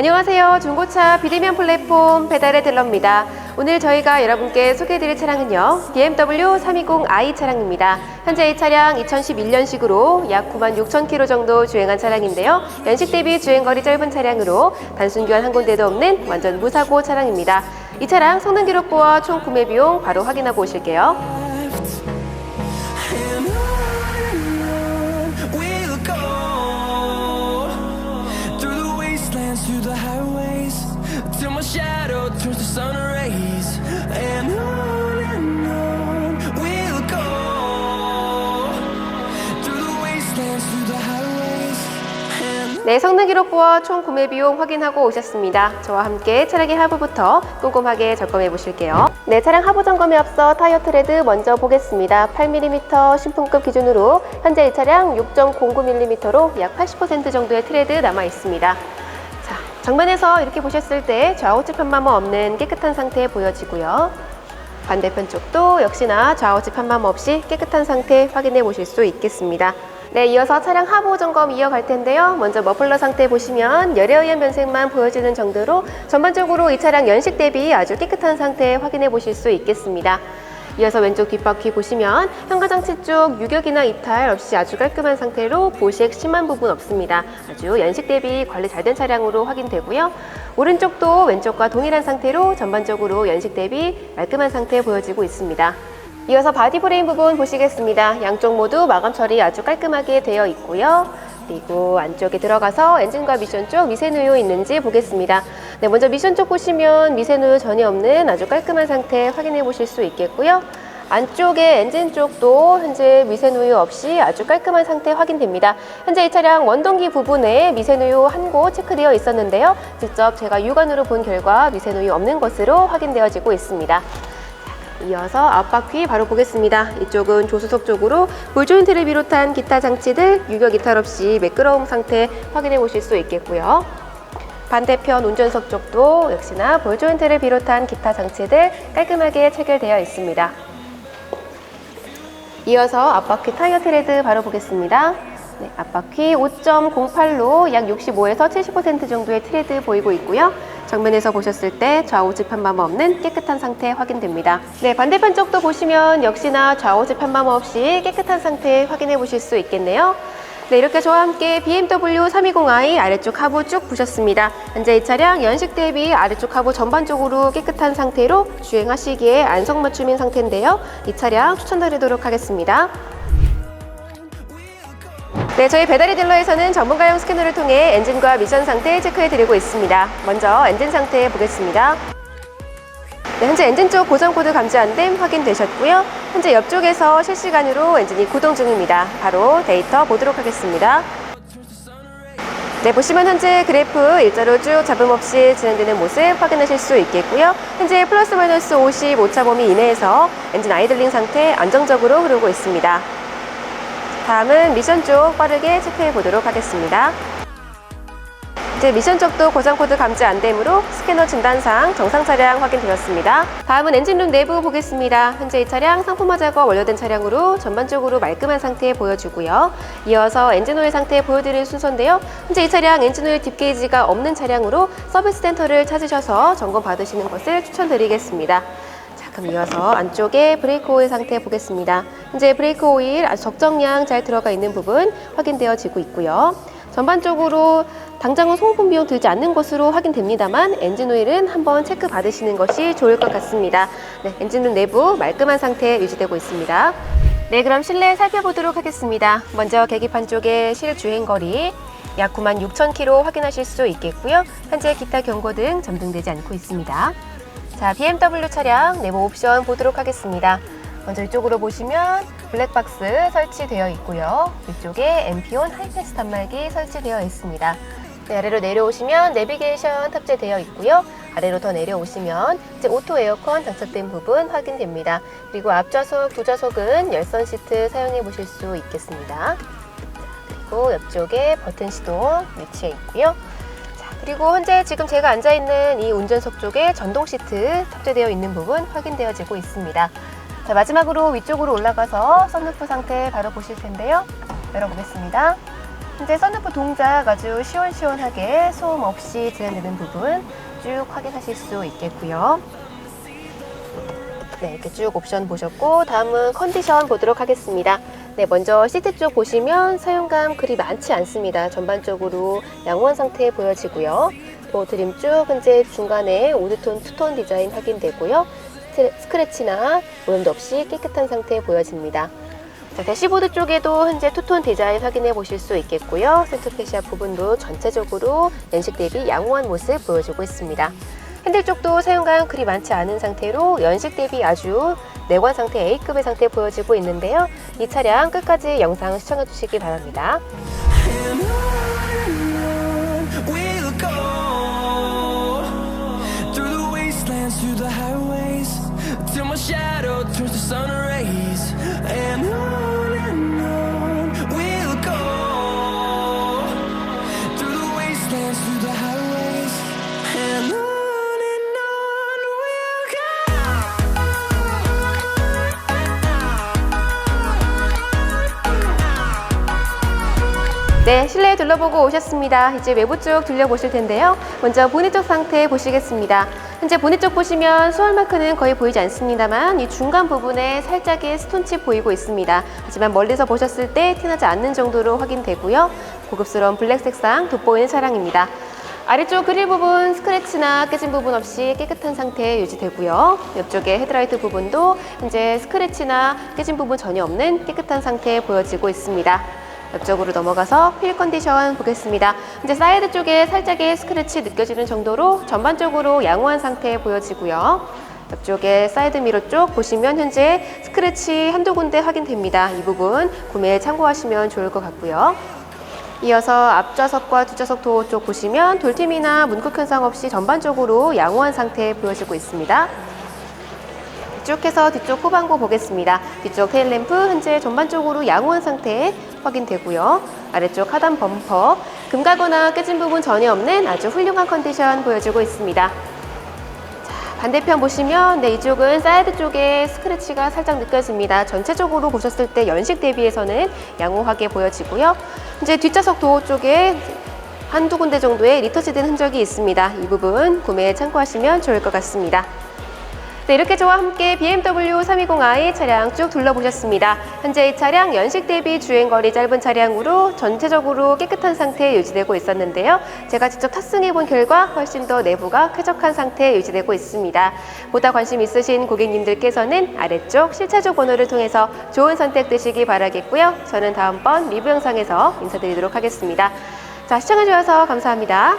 안녕하세요. 중고차 비대면 플랫폼 배달의 딜러입니다. 오늘 저희가 여러분께 소개해드릴 차량은요. BMW 320i 차량입니다. 현재 이 차량 2011년식으로 약 9만 6천 킬로 정도 주행한 차량인데요. 연식 대비 주행거리 짧은 차량으로 단순 교환 한 군데도 없는 완전 무사고 차량입니다. 이 차량 성능 기록부와 총 구매 비용 바로 확인하고 오실게요. Shadow turns to sun rays. And. And 네, 성능 기록부와 총 구매 비용 확인하고 오셨습니다. 저와 함께 차량의 하부부터 꼼꼼하게 점검해 보실게요. 네, 차량 하부 점검에 앞서 타이어 트레드 먼저 보겠습니다. 8mm 신품급 기준으로 현재 이 차량 6.09mm로 약 80% 정도의 트레드 남아 있습니다. 자, 정면에서 이렇게 보셨을 때 좌우측 편마모 없는 깨끗한 상태 보여지고요. 반대편 쪽도 역시나 좌우측 편마모 없이 깨끗한 상태 확인해 보실 수 있겠습니다. 네, 이어서 차량 하부 점검 이어갈 텐데요. 먼저 머플러 상태 보시면 열에 의한 변색만 보여지는 정도로 전반적으로 이 차량 연식 대비 아주 깨끗한 상태 확인해 보실 수 있겠습니다. 이어서 왼쪽 뒷바퀴 보시면 현가장치 쪽 유격이나 이탈 없이 아주 깔끔한 상태로 보색 심한 부분 없습니다. 아주 연식 대비 관리 잘 된 차량으로 확인되고요. 오른쪽도 왼쪽과 동일한 상태로 전반적으로 연식 대비 깔끔한 상태 보여지고 있습니다. 이어서 바디 프레임 부분 보시겠습니다. 양쪽 모두 마감 처리 아주 깔끔하게 되어 있고요. 그리고 안쪽에 들어가서 엔진과 미션 쪽 미세누유 있는지 보겠습니다. 네, 먼저 미션 쪽 보시면 미세누유 전혀 없는 아주 깔끔한 상태 확인해 보실 수 있겠고요. 안쪽에 엔진 쪽도 현재 미세누유 없이 아주 깔끔한 상태 확인됩니다. 현재 이 차량 원동기 부분에 미세누유 한 곳 체크되어 있었는데요. 직접 제가 육안으로 본 결과 미세누유 없는 것으로 확인되어지고 있습니다. 이어서 앞바퀴 바로 보겠습니다. 이쪽은 조수석 쪽으로 볼 조인트를 비롯한 기타 장치들 유격 이탈 없이 매끄러움 상태 확인해 보실 수 있겠고요. 반대편 운전석 쪽도 역시나 볼 조인트를 비롯한 기타 장치들 깔끔하게 체결되어 있습니다. 이어서 앞바퀴 타이어 트레드 바로 보겠습니다. 네, 앞바퀴 5.08로 약 65에서 70% 정도의 트레드 보이고 있고요. 정면에서 보셨을 때 좌우측 편마모 없는 깨끗한 상태 확인됩니다. 네, 반대편 쪽도 보시면 역시나 좌우측 편마모 없이 깨끗한 상태 확인해 보실 수 있겠네요. 네, 이렇게 저와 함께 BMW 320i 아래쪽 하부 쭉 보셨습니다. 현재 이 차량 연식 대비 아래쪽 하부 전반적으로 깨끗한 상태로 주행하시기에 안성맞춤인 상태인데요. 이 차량 추천드리도록 하겠습니다. 네, 저희 배달의 딜러에서는 전문가용 스캐너를 통해 엔진과 미션 상태 체크해드리고 있습니다. 먼저 엔진 상태 보겠습니다. 네, 현재 엔진 쪽 고정 코드 감지 안 됨 확인되셨고요. 현재 옆쪽에서 실시간으로 엔진이 구동 중입니다. 바로 데이터 보도록 하겠습니다. 네, 보시면 현재 그래프 일자로 쭉 잡음 없이 진행되는 모습 확인하실 수 있겠고요. 현재 플러스 마이너스 50 오차 범위 이내에서 엔진 아이들링 상태 안정적으로 흐르고 있습니다. 다음은 미션 쪽 빠르게 체크해 보도록 하겠습니다. 이제 미션 쪽도 고장 코드 감지 안 되므로 스캐너 진단상 정상 차량 확인되었습니다. 다음은 엔진룸 내부 보겠습니다. 현재 이 차량 상품화 작업 완료된 차량으로 전반적으로 말끔한 상태 보여주고요. 이어서 엔진 오일 상태 보여드릴 순서인데요. 현재 이 차량 엔진 오일 딥게이지가 없는 차량으로 서비스 센터를 찾으셔서 점검 받으시는 것을 추천드리겠습니다. 자, 그럼 이어서 안쪽에 브레이크 오일 상태 보겠습니다. 현재 브레이크 오일 아주 적정량 잘 들어가 있는 부분 확인되어지고 있고요. 전반적으로 당장은 소모품 비용 들지 않는 것으로 확인됩니다만 엔진 오일은 한번 체크 받으시는 것이 좋을 것 같습니다. 네, 엔진룸 내부 말끔한 상태 유지되고 있습니다. 네, 그럼 실내 살펴보도록 하겠습니다. 먼저 계기판 쪽의 실 주행 거리 약 9만 6천 킬로 확인하실 수 있겠고요. 현재 기타 경고 등 점등되지 않고 있습니다. 자, BMW 차량 내부 옵션 보도록 하겠습니다. 먼저 이쪽으로 보시면 블랙박스 설치되어 있고요. 위쪽에 엠피온 하이패스 단말기 설치되어 있습니다. 네, 아래로 내려오시면 내비게이션 탑재되어 있고요. 아래로 더 내려오시면 이제 오토 에어컨 장착된 부분 확인됩니다. 그리고 앞좌석, 뒤좌석은 열선 시트 사용해 보실 수 있겠습니다. 자, 그리고 옆쪽에 버튼 시동 위치해 있고요. 자, 그리고 현재 지금 제가 앉아 있는 이 운전석 쪽에 전동 시트 탑재되어 있는 부분 확인되어지고 있습니다. 자, 마지막으로 위쪽으로 올라가서 선루프 상태 바로 보실 텐데요. 열어보겠습니다. 현재 썬루프 동작 아주 시원시원하게 소음 없이 진행되는 부분 쭉 확인하실 수 있겠고요. 네, 이렇게 쭉 옵션 보셨고 다음은 컨디션 보도록 하겠습니다. 네, 먼저 시트 쪽 보시면 사용감 그리 많지 않습니다. 전반적으로 양호한 상태 보여지고요. 또 드림 쭉 현재 중간에 오드톤, 투톤 디자인 확인되고요. 스크래치나 오염도 없이 깨끗한 상태 보여집니다. 자, 대시보드 쪽에도 현재 투톤 디자인 확인해 보실 수 있겠고요. 센터페시아 부분도 전체적으로 연식 대비 양호한 모습 보여주고 있습니다. 핸들 쪽도 사용감 그리 많지 않은 상태로 연식 대비 아주 내관 상태 A급의 상태 보여지고 있는데요. 이 차량 끝까지 영상 시청해 주시기 바랍니다. 네, 실내 둘러보고 오셨습니다. 이제 외부 쪽 둘러보실 텐데요. 먼저 보닛 쪽 상태 보시겠습니다. 현재 보닛 쪽 보시면 수월 마크는 거의 보이지 않습니다만 이 중간 부분에 살짝의 스톤칩 보이고 있습니다. 하지만 멀리서 보셨을 때 티나지 않는 정도로 확인되고요. 고급스러운 블랙 색상 돋보이는 차량입니다. 아래쪽 그릴 부분 스크래치나 깨진 부분 없이 깨끗한 상태 유지되고요. 옆쪽에 헤드라이트 부분도 현재 스크래치나 깨진 부분 전혀 없는 깨끗한 상태 보여지고 있습니다. 옆쪽으로 넘어가서 휠 컨디션 보겠습니다. 이제 사이드 쪽에 살짝의 스크래치 느껴지는 정도로 전반적으로 양호한 상태 보여지고요. 옆쪽에 사이드 미러 쪽 보시면 현재 스크래치 한두 군데 확인됩니다. 이 부분 구매에 참고하시면 좋을 것 같고요. 이어서 앞좌석과 뒷좌석 도어 쪽 보시면 돌팀이나 문콕 현상 없이 전반적으로 양호한 상태 보여지고 있습니다. 쭉 해서 뒤쪽 후방부 보겠습니다. 뒤쪽 테일램프 현재 전반적으로 양호한 상태 확인되고요. 아래쪽 하단 범퍼 금가거나 깨진 부분 전혀 없는 아주 훌륭한 컨디션 보여주고 있습니다. 자, 반대편 보시면 네, 이쪽은 사이드 쪽에 스크래치가 살짝 느껴집니다. 전체적으로 보셨을 때 연식 대비해서는 양호하게 보여지고요. 이제 뒷좌석 도어 쪽에 한두 군데 정도의 리터치된 흔적이 있습니다. 이 부분 구매에 참고하시면 좋을 것 같습니다. 네, 이렇게 저와 함께 BMW 320i 차량 쭉 둘러보셨습니다. 현재 이 차량 연식 대비 주행거리 짧은 차량으로 전체적으로 깨끗한 상태에 유지되고 있었는데요. 제가 직접 탑승해 본 결과 훨씬 더 내부가 쾌적한 상태에 유지되고 있습니다. 보다 관심 있으신 고객님들께서는 아래쪽 실차조 번호를 통해서 좋은 선택 되시기 바라겠고요. 저는 다음번 리뷰 영상에서 인사드리도록 하겠습니다. 자, 시청해주셔서 감사합니다.